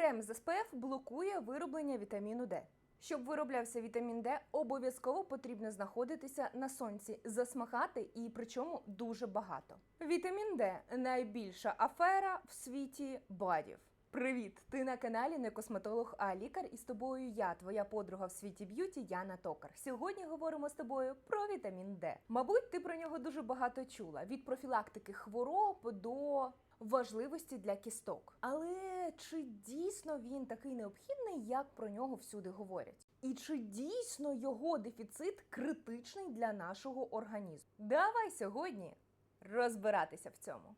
Крем з СПФ блокує вироблення вітаміну Д. Щоб вироблявся вітамін Д, обов'язково потрібно знаходитися на сонці, засмагати і причому дуже багато. Вітамін Д найбільша афера в світі бадів. Привіт! Ти на каналі не косметолог, а лікар, і з тобою я, твоя подруга в світі б'юті Яна Токар. Сьогодні говоримо з тобою про вітамін Д. Мабуть, ти про нього дуже багато чула від профілактики хвороб до важливості для кісток. Але чи дійсно він такий необхідний, як про нього всюди говорять? І чи дійсно його дефіцит критичний для нашого організму? Давай сьогодні розбиратися в цьому.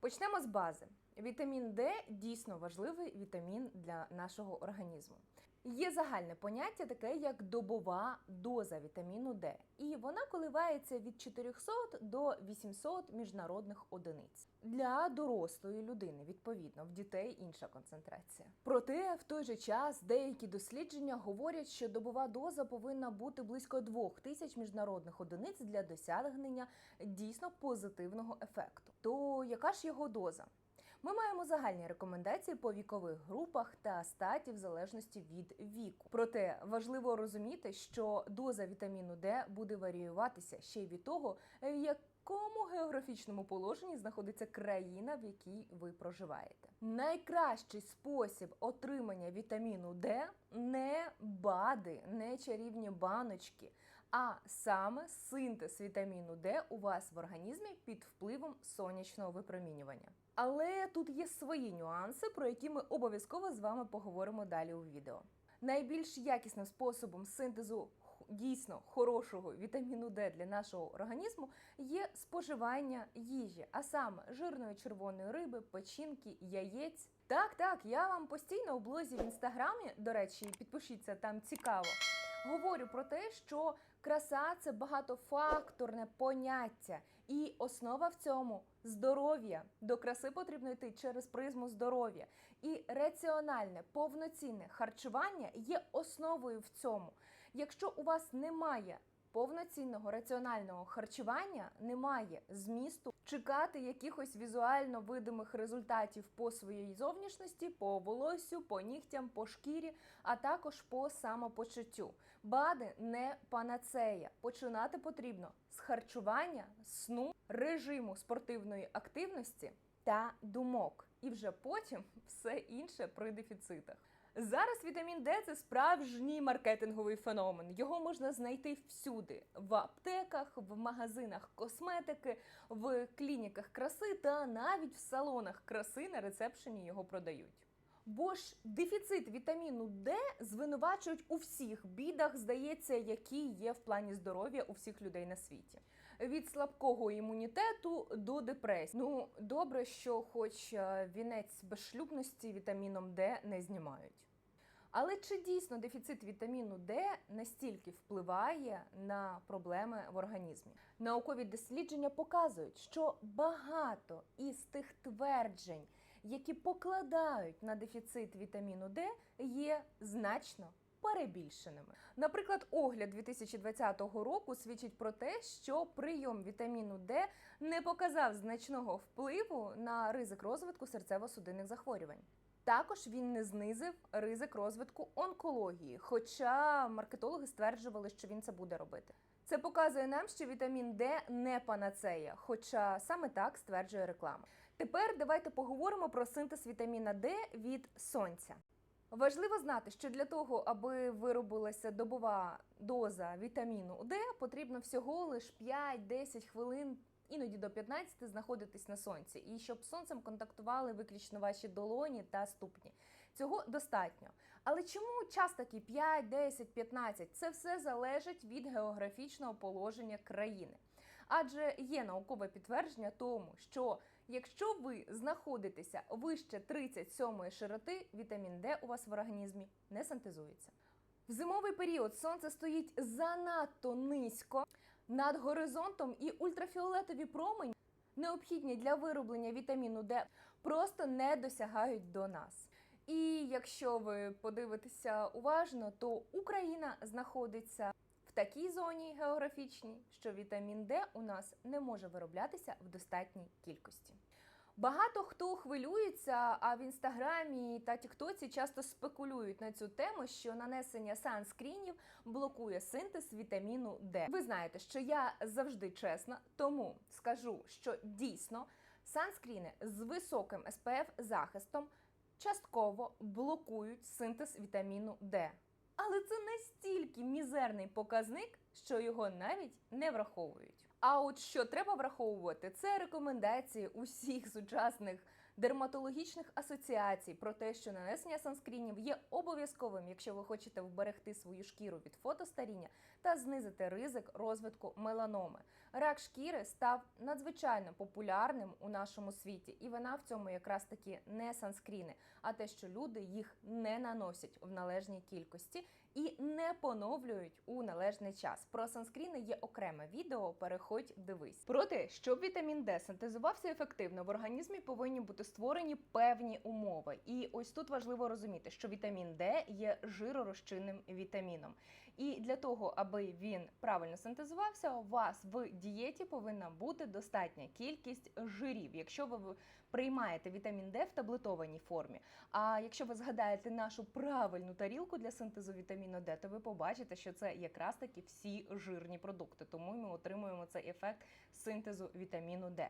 Почнемо з бази. Вітамін Д дійсно важливий вітамін для нашого організму. Є загальне поняття, таке як добова доза вітаміну Д, і вона коливається від 400 до 800 міжнародних одиниць. Для дорослої людини, відповідно, в дітей інша концентрація. Проте в той же час деякі дослідження говорять, що добова доза повинна бути близько 2000 міжнародних одиниць для досягнення дійсно позитивного ефекту. То яка ж його доза? Ми маємо загальні рекомендації по вікових групах та статі в залежності від віку. Проте важливо розуміти, що доза вітаміну Д буде варіюватися ще й від того, в якому географічному положенні знаходиться країна, в якій ви проживаєте. Найкращий спосіб отримання вітаміну Д не БАДи, не чарівні баночки, а саме синтез вітаміну Д у вас в організмі під впливом сонячного випромінювання. Але тут є свої нюанси, про які ми обов'язково з вами поговоримо далі у відео. Найбільш якісним способом синтезу дійсно хорошого вітаміну Д для нашого організму є споживання їжі, а саме жирної червоної риби, печінки, яєць. Так, так, я вам постійно у блозі в інстаграмі, до речі, підпишіться там цікаво. Говорю про те, що краса це багатофакторне поняття, і основа в цьому здоров'я. До краси потрібно йти через призму здоров'я. І раціональне, повноцінне харчування є основою в цьому. Якщо у вас немає повноцінного раціонального харчування, немає змісту чекати якихось візуально видимих результатів по своїй зовнішності, по волоссю, по нігтям, по шкірі, а також по самопочуттю. БАДи не панацея. Починати потрібно з харчування, сну, режиму спортивної активності та думок. І вже потім все інше при дефіцитах. Зараз вітамін Д це справжній маркетинговий феномен. Його можна знайти всюди: в аптеках, в магазинах косметики, в клініках краси та навіть в салонах краси на рецепшені його продають. Бо ж дефіцит вітаміну Д звинувачують у всіх бідах, здається, які є в плані здоров'я у всіх людей на світі. Від слабкого імунітету до депресії. Ну добре, що хоч е, вінець безшлюбності вітаміном Д не знімають. Але чи дійсно дефіцит вітаміну Д настільки впливає на проблеми в організмі? Наукові дослідження показують, що багато із тих тверджень, які покладають на дефіцит вітаміну Д, є значно перебільшеними. Наприклад, огляд 2020 року свідчить про те, що прийом вітаміну Д не показав значного впливу на ризик розвитку серцево-судинних захворювань. Також він не знизив ризик розвитку онкології, хоча маркетологи стверджували, що він це буде робити. Це показує нам, що вітамін Д не панацея, хоча саме так стверджує реклама. Тепер давайте поговоримо про синтез вітаміна Д від сонця. Важливо знати, що для того, аби виробилася добова доза вітаміну Д, потрібно всього лиш 5-10 хвилин, іноді до 15 знаходитись на сонці, і щоб сонцем контактували виключно ваші долоні та ступні. Цього достатньо. Але чому час такий 5, 10, 15? Це все залежить від географічного положення країни. Адже є наукове підтвердження тому, що якщо ви знаходитеся вище 37 широти, вітамін Д у вас в організмі не синтезується. В зимовий період сонце стоїть занадто низько над горизонтом, і ультрафіолетові промені, необхідні для вироблення вітаміну Д, просто не досягають до нас. І якщо ви подивитеся уважно, то Україна знаходиться в такій зоні географічній, що вітамін Д у нас не може вироблятися в достатній кількості. Багато хто хвилюється, а в інстаграмі та тіктоці часто спекулюють на цю тему, що нанесення санскрінів блокує синтез вітаміну Д. Ви знаєте, що я завжди чесна, тому скажу, що дійсно санскріни з високим SPF захистом частково блокують синтез вітаміну Д. Але це настільки мізерний показник, що його навіть не враховують. А от що треба враховувати, це рекомендації усіх сучасних дерматологічних асоціацій про те, що нанесення санскрінів є обов'язковим, якщо ви хочете вберегти свою шкіру від фотостаріння та знизити ризик розвитку меланоми. Рак шкіри став надзвичайно популярним у нашому світі, і вона в цьому якраз таки не санскріни, а те, що люди їх не наносять в належній кількості і не поновлюють у належний час. Про санскріни є окреме відео. Переходь, дивись. Проте, щоб вітамін Д синтезувався ефективно, в організмі повинні бути створені певні умови. І ось тут важливо розуміти, що вітамін Д є жиророзчинним вітаміном. І для того, аби він правильно синтезувався, у вас в дієті повинна бути достатня кількість жирів, якщо ви приймаєте вітамін Д в таблетованій формі. А якщо ви згадаєте нашу правильну тарілку для синтезу вітаміну Д, то ви побачите, що це якраз таки всі жирні продукти. Тому ми отримуємо цей ефект синтезу вітаміну Д.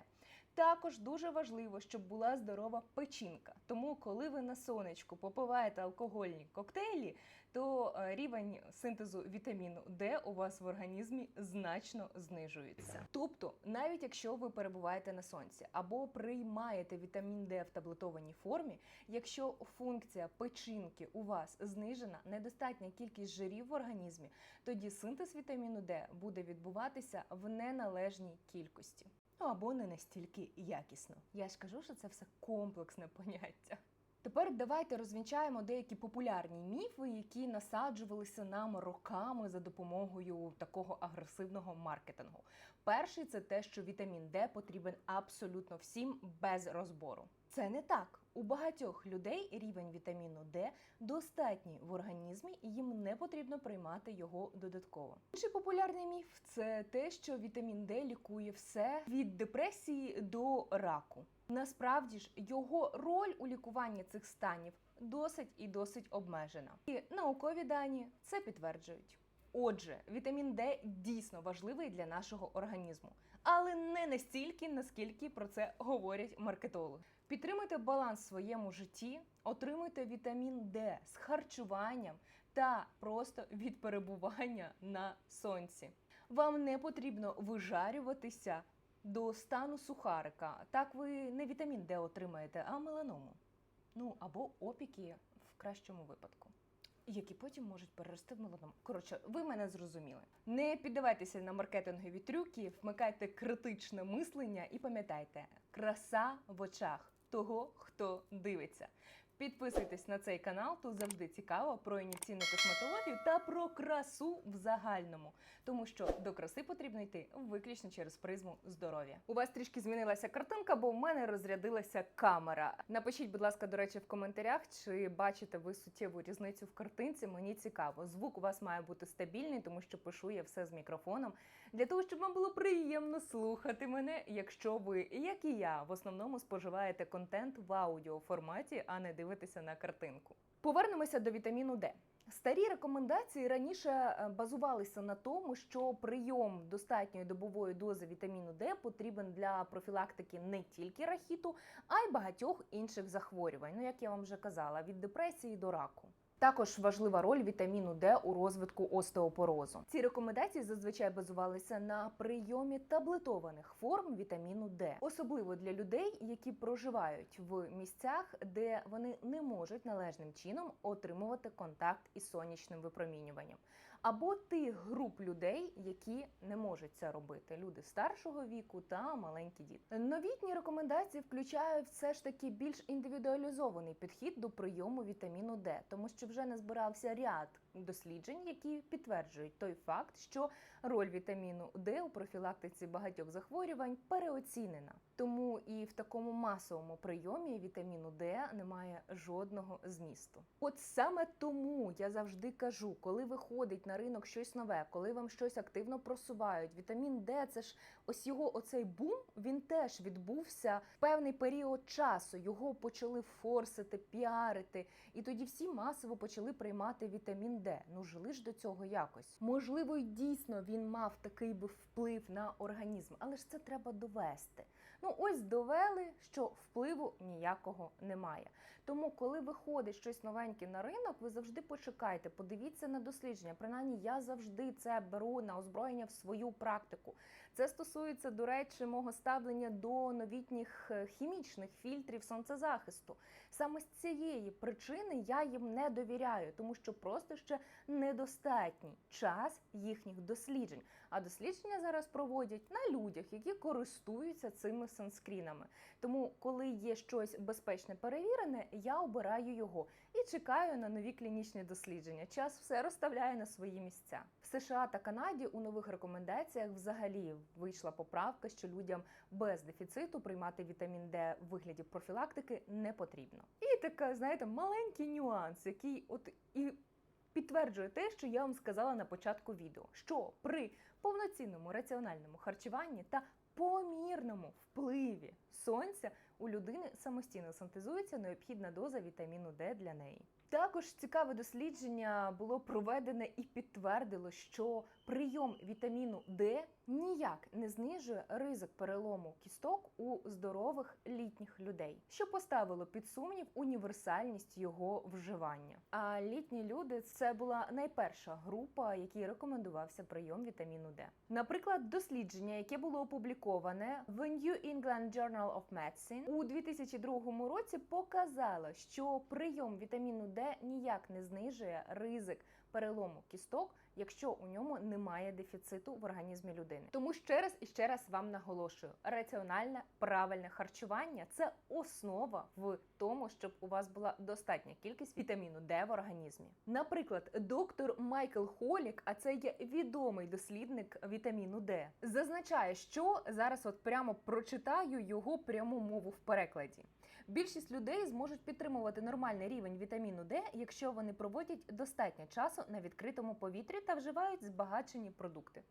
Також дуже важливо, щоб була здорова печінка. Тому, коли ви на сонечку попиваєте алкогольні коктейлі, то е, рівень синтезу вітаміну Д у вас в організмі значно знижується. Тобто, навіть якщо ви перебуваєте на сонці або приймаєте вітамін Д в таблетованій формі, якщо функція печінки у вас знижена, недостатня кількість жирів в організмі, тоді синтез вітаміну Д буде відбуватися в неналежній кількості. Ну або не настільки якісно. Я ж кажу, що це все комплексне поняття. Тепер давайте розвінчаємо деякі популярні міфи, які насаджувалися нам роками за допомогою такого агресивного маркетингу. Перший це те, що вітамін Д потрібен абсолютно всім без розбору. Це не так. У багатьох людей рівень вітаміну Д достатній в організмі, і їм не потрібно приймати його додатково. Інший популярний міф це те, що вітамін Д лікує все від депресії до раку. Насправді ж його роль у лікуванні цих станів досить і досить обмежена. І наукові дані це підтверджують. Отже, вітамін Д дійсно важливий для нашого організму, але не настільки, наскільки про це говорять маркетологи. Підтримуйте баланс в своєму житті, отримуйте вітамін Д з харчуванням та просто від перебування на сонці. Вам не потрібно вижарюватися до стану сухарика. Так ви не вітамін Д отримаєте, а меланому. Ну або опіки в кращому випадку. Які потім можуть перерости в меланому. Коротше, ви мене зрозуміли. Не піддавайтеся на маркетингові трюки, вмикайте критичне мислення і пам'ятайте, краса в очах того, хто дивиться. Підписуйтесь на цей канал, тут завжди цікаво про ін'єкційну косметологію та про красу в загальному, тому що до краси потрібно йти виключно через призму здоров'я. У вас трішки змінилася картинка, бо в мене розрядилася камера. Напишіть, будь ласка, до речі, в коментарях, чи бачите ви суттєву різницю в картинці. Мені цікаво. Звук у вас має бути стабільний, тому що пишу я все з мікрофоном для того, щоб вам було приємно слухати мене, якщо ви, як і я, в основному споживаєте контент в аудіоформаті, а не дивитеся на картинку. Повернемося до вітаміну Д. Старі рекомендації раніше е, базувалися на тому, що прийом достатньої добової дози вітаміну Д потрібен для профілактики не тільки рахіту, а й багатьох інших захворювань. Ну як я вам вже казала, від депресії до раку. Також важлива роль вітаміну Д у розвитку остеопорозу. Ці рекомендації зазвичай базувалися на прийомі таблетованих форм вітаміну Д, особливо для людей, які проживають в місцях, де вони не можуть належним чином отримувати контакт із сонячним випромінюванням, або тих груп людей, які не можуть це робити: люди старшого віку та маленькі діти. Новітні рекомендації включають все ж таки більш індивідуалізований підхід до прийому вітаміну Д, тому що вже не збирався ряд досліджень, які підтверджують той факт, що роль вітаміну Д у профілактиці багатьох захворювань переоцінена. Тому і в такому масовому прийомі вітаміну Д немає жодного змісту. От саме тому я завжди кажу, коли виходить на ринок щось нове, коли вам щось активно просувають, вітамін Д це ж ось його оцей бум. Він теж відбувся в певний період часу. Його почали форсити, піарити, і тоді всі масово почали приймати вітамін Д. Ну жили ж до цього якось. Можливо, й дійсно він мав такий би вплив на організм, але ж це треба довести. Ну ось довели, що впливу ніякого немає. Тому, коли виходить щось новеньке на ринок, ви завжди почекайте, подивіться на дослідження. Принаймні, я завжди це беру на озброєння в свою практику. Це стосується, до речі, мого ставлення до новітніх е, хімічних фільтрів сонцезахисту. Саме з цієї причини я їм не довіряю, тому що просто ще недостатній час їхніх досліджень. А дослідження зараз проводять на людях, які користуються цими санскрінами. Тому, коли є щось безпечне перевірене, я обираю його і чекаю на нові клінічні дослідження. Час все розставляє на свої місця. В США та Канаді у нових рекомендаціях взагалі вийшла поправка, що людям без дефіциту приймати вітамін Д в вигляді профілактики не потрібно. І така, знаєте, маленький нюанс, який от і підтверджує те, що я вам сказала на початку відео, що при повноцінному раціональному харчуванні та помірному впливі сонця у людини самостійно синтезується необхідна доза вітаміну Д для неї. Також цікаве дослідження було проведене і підтвердило, що прийом вітаміну Д ніяк не знижує ризик перелому кісток у здорових літніх людей, що поставило під сумнів універсальність його вживання. А літні люди це була найперша група, якій рекомендувався прийом вітаміну Д. Наприклад, дослідження, яке було опубліковане в New England Journal of Medicine у 2002 році, показало, що прийом вітаміну Д ніяк не знижує ризик перелому кісток, якщо у ньому немає дефіциту в організмі людини. Тому ще раз і ще раз вам наголошую: раціональне правильне харчування це основа в тому, щоб у вас була достатня кількість вітаміну Д в організмі. Наприклад, доктор Майкл Холік, а це є відомий дослідник вітаміну Д, зазначає, що зараз от прямо прочитаю його пряму мову в перекладі. Більшість людей зможуть підтримувати нормальний рівень вітаміну Д, якщо вони проводять достатньо часу на відкритому повітрі та вживають збагачені продукти.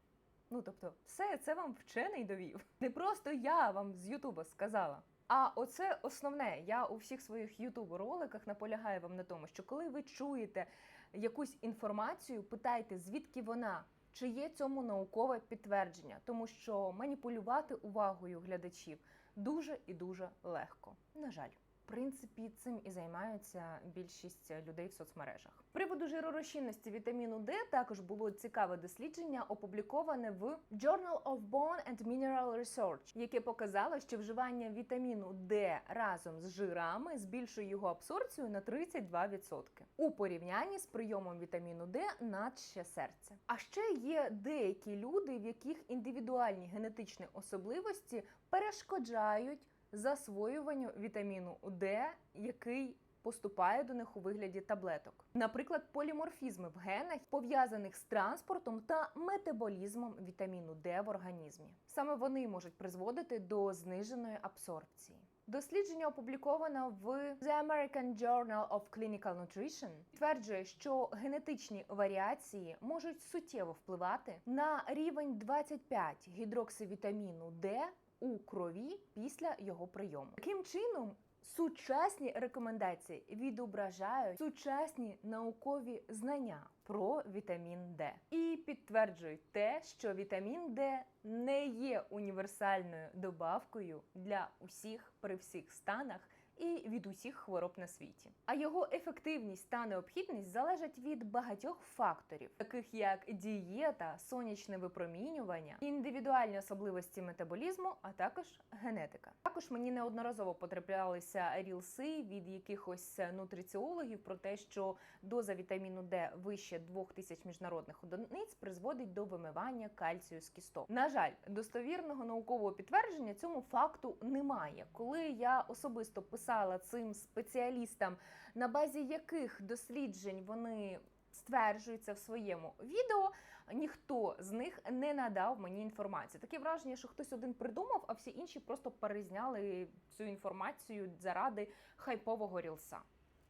Ну тобто, все це вам вчений довів. Не просто я вам з Ютуба сказала. А оце основне. Я у всіх своїх ютуб роликах наполягаю вам на тому, що коли ви чуєте якусь інформацію, питайте, звідки вона. Чи є цьому наукове підтвердження, тому що маніпулювати увагою глядачів дуже і дуже легко. На жаль, принципі, цим і займаються більшість людей в соцмережах. Приводу жиророзчинності вітаміну Д також було цікаве дослідження, опубліковане в Journal of Bone and Mineral Research, яке показало, що вживання вітаміну Д разом з жирами збільшує його абсорбцію на 32% у порівнянні з прийомом вітаміну Д на ще серця. А ще є деякі люди, в яких індивідуальні генетичні особливості перешкоджають засвоюванню вітаміну Д, який поступає до них у вигляді таблеток. Наприклад, поліморфізми в генах пов'язаних з транспортом та метаболізмом вітаміну Д в організмі. Саме вони можуть призводити до зниженої абсорбції. Дослідження опубліковано в The American Journal of Clinical Nutrition тверджує, що генетичні варіації можуть суттєво впливати на рівень 25 гідроксивітаміну Д у крові після його прийому. Таким чином, сучасні рекомендації відображають сучасні наукові знання про вітамін Д і підтверджують те, що вітамін Д не є універсальною добавкою для усіх при всіх станах. І від усіх хвороб на світі. А його ефективність та необхідність залежать від багатьох факторів, таких як дієта, сонячне випромінювання, індивідуальні особливості метаболізму, а також генетика. Також мені неодноразово потраплялися рілси від якихось нутриціологів про те, що доза вітаміну Д вище 2000 міжнародних одиниць призводить до вимивання кальцію з кісток. На жаль, достовірного наукового підтвердження цьому факту немає. Коли я особисто писала цим спеціалістам, на базі яких досліджень вони стверджується в своєму відео, ніхто з них не надав мені інформацію. Таке враження, що хтось один придумав, а всі інші просто перезняли цю інформацію заради хайпового рілса.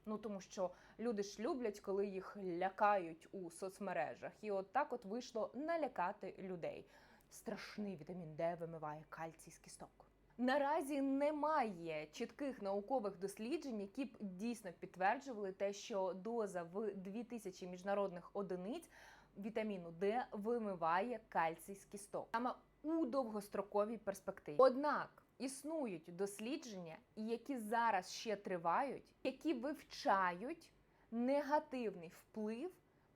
Ну тому що люди ж люблять, коли їх лякають у соцмережах, і от так от вийшло налякати людей. Страшний вітамін Д вимиває кальцій з кісток. Наразі немає чітких наукових досліджень, які б дійсно підтверджували те, що доза в 2000 міжнародних одиниць вітаміну Д вимиває кальцій з кісток саме у довгостроковій перспективі. Однак існують дослідження, які зараз ще тривають, які вивчають негативний вплив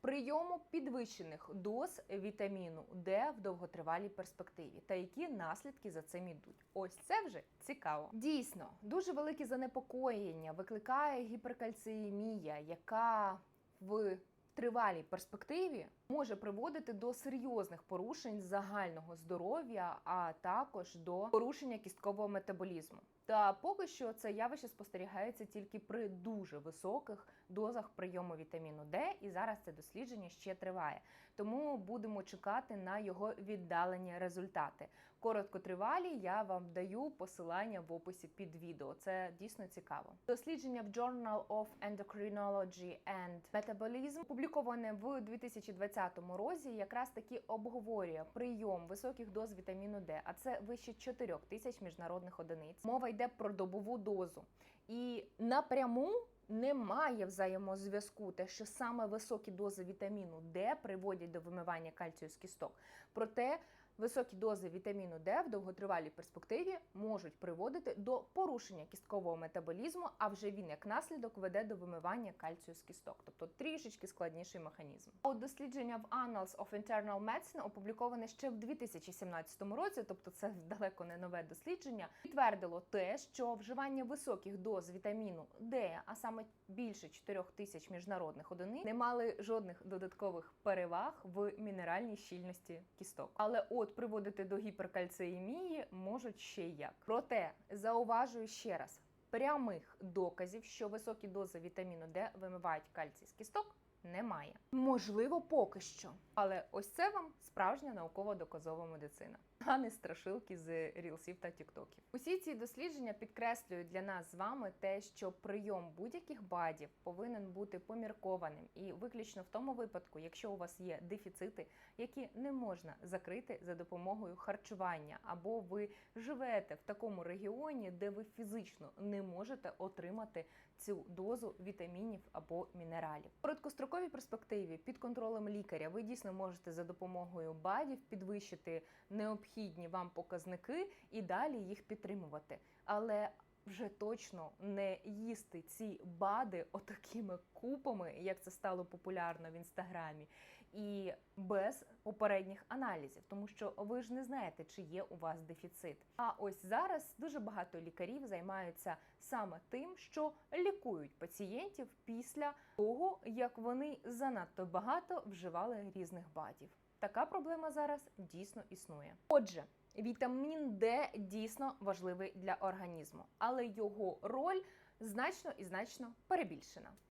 прийому підвищених доз вітаміну Д в довготривалій перспективі, та які наслідки за цим ідуть. Ось це вже цікаво. Дійсно, дуже велике занепокоєння викликає гіперкальціємія, яка в тривалій перспективі може приводити до серйозних порушень загального здоров'я, а також до порушення кісткового метаболізму. Та поки що це явище спостерігається тільки при дуже високих дозах прийому вітаміну Д, і зараз це дослідження ще триває. Тому будемо чекати на його віддалені результати. Короткотривалі я вам даю посилання в описі під відео. Це дійсно цікаво. Дослідження в Journal of Endocrinology and Metabolism, опубліковане в 2020 році, якраз таки обговорює прийом високих доз вітаміну Д, а це вище 4 тисяч міжнародних одиниць. Мова йде про добову дозу. І напряму немає взаємозв'язку, те, що саме високі дози вітаміну Д приводять до вимивання кальцію з кісток. Проте високі дози вітаміну Д в довготривалій перспективі можуть приводити до порушення кісткового метаболізму, а вже він як наслідок веде до вимивання кальцію з кісток, тобто трішечки складніший механізм. А От дослідження в Annals of Internal Medicine, опубліковане ще в 2017 році, тобто це далеко не нове дослідження, підтвердило те, що вживання високих доз вітаміну Д, а саме більше 4 тисяч міжнародних одиниць, не мали жодних додаткових переваг в мінеральній щільності кісток. Але от приводити до гіперкальцеємії можуть ще як. Проте зауважую ще раз. Прямих доказів, що високі дози вітаміну Д вимивають кальцій з кісток, немає. Можливо, поки що. Але ось це вам справжня науково-доказова медицина, а не страшилки з рілсів та тіктоків. Усі ці дослідження підкреслюють для нас з вами те, що прийом будь-яких бадів повинен бути поміркованим і виключно в тому випадку, якщо у вас є дефіцити, які не можна закрити за допомогою харчування, або ви живете в такому регіоні, де ви фізично не можете отримати цю дозу вітамінів або мінералів. В короткостроковій перспективі під контролем лікаря ви дійсно можете за допомогою БАДів підвищити необхідні вам показники і далі їх підтримувати. Але вже точно не їсти ці бади отакими купами, як це стало популярно в інстаграмі, і без попередніх аналізів, тому що ви ж не знаєте, чи є у вас дефіцит. А ось зараз дуже багато лікарів займаються саме тим, що лікують пацієнтів після того, як вони занадто багато вживали різних бадів. Така проблема зараз дійсно існує. Отже, вітамін Д дійсно важливий для організму, але його роль значно і значно перебільшена.